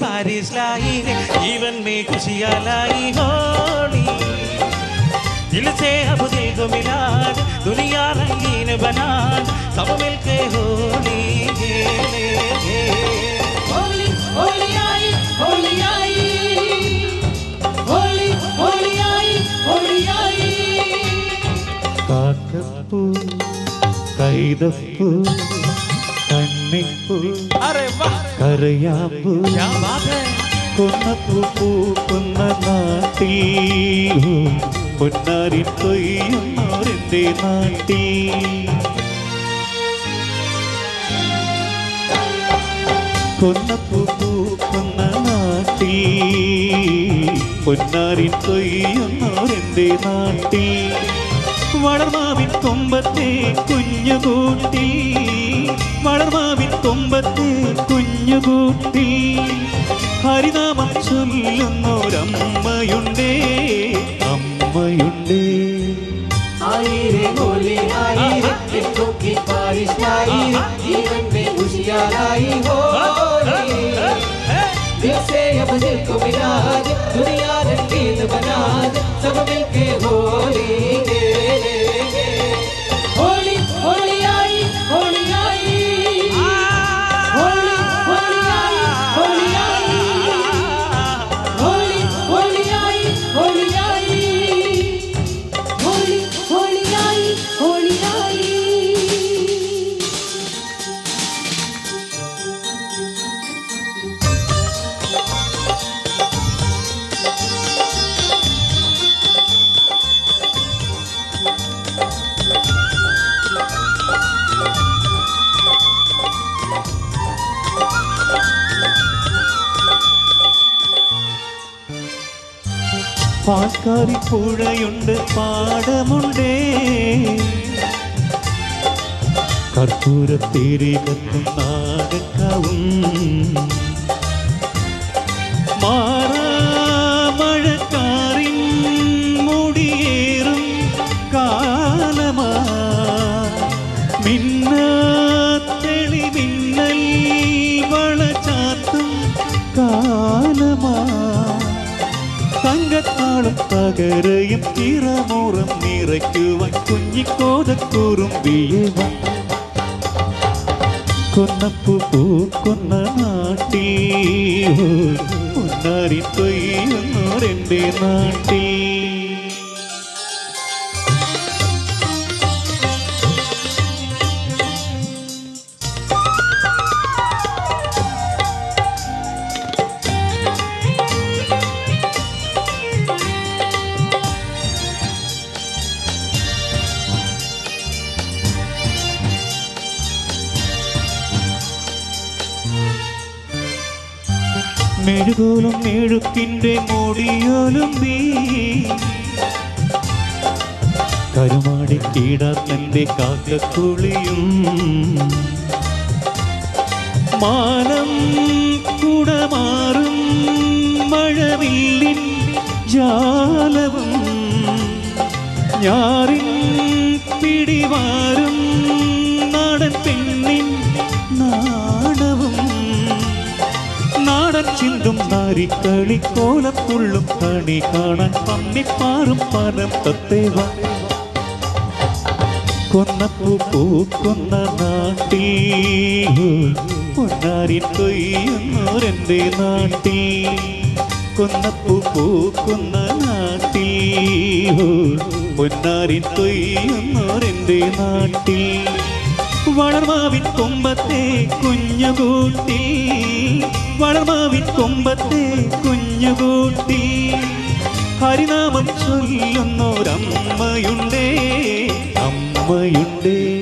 बारिश लाई रे जीवन में खुशियाँ लाई होली दिल से अब दिल को मिला दे, दुनिया रंगीन बना दे, सब मिलके होली खेले होली होली आई होली आई होली होली आई होली आई കാക്കപ്പൂ കൈതപ്പൂ കണ്ണിപ്പൂ. കറിയാപ്പൂ കൊന്നപ്പൂ പൂക്കുന്ന നാട്ടിൽ. പൊന്നാരിൻ കൊയ്യുന്നവരുടെ നാട്ടിൽ? കൊന്നപ്പൂ പൂക്കുന്ന നാട്ടിൽ. പൊന്നാരിൻ കൊയ്യുന്നവരുടെ നാട്ടിൽ? വളർമാവിൻ കൊമ്പത്തെ കുഞ്ഞുകൂട്ടി വളർമാവിൻ കൊമ്പത്ത് കുഞ്ഞുകൂട്ടി. ഹരിനാമം ചൊല്ലുന്നൊരമ്മയുണ്ടേ അമ്മയുണ്ടേ. ായി കൊക്കി ഹോ ദിവസേ സേ പാൽക്കാരി പുഴയുണ്ട് പാടമുണ്ടേ. കർപ്പൂരത്തേരി കത്തും നാഗക്കാവും. മാറാമഴക്കാറിൻ മുടിയേറും കാലമാ. മിന്നാത്തെളി മിന്നൽ വളചാത്തും കാലമാ. തങ്കത്താളും പകരയും തിറമുറം നിറയ്ക്കുവാൻ കുഞ്ഞിക്കോതക്കൂറും വിയവ കൊന്നപ്പൂ പൂക്കുന്ന നാട്ടിൽ ഒന്നാരി കൊയ്യുന്നോരെന്റെ നാട്ടിൽ. മെഴുകോലും മെഴുക്കിന്റെ വീ കരുമാടി കീടാത്തന്റെ കാക്കക്കുളിയും. മാനം കുടമാറും മഴവില്ലിൻ ജാലവും. ഞാറിൻ പിടിവാരും. ചിന്തും നാരിക്കളി കോലത്തുള്ളും കണി കാണാൻ പന്നിപ്പാറും പനം തത്തേവ. കൊന്നപ്പൂ പൂക്കുന്ന നാട്ടിൽ പൊന്നാരി കൊയ്യുന്നോരെന്റെ നാട്ടിൽ. കൊന്നപ്പൂ പൂക്കുന്ന നാട്ടിൽ പൊന്നാരി കൊയ്യുന്നോരെന്റെ നാട്ടിൽ. വളർമാവിൻ കൊമ്പത്തെ കുഞ്ഞുകൂട്ടി. വളർമാവിൻ കൊമ്പത്തെ കുഞ്ഞുകൂട്ടി. ഹരിനാമം ചൊല്ലുന്നോരമ്മയുണ്ടേ. അമ്മയുണ്ടേ.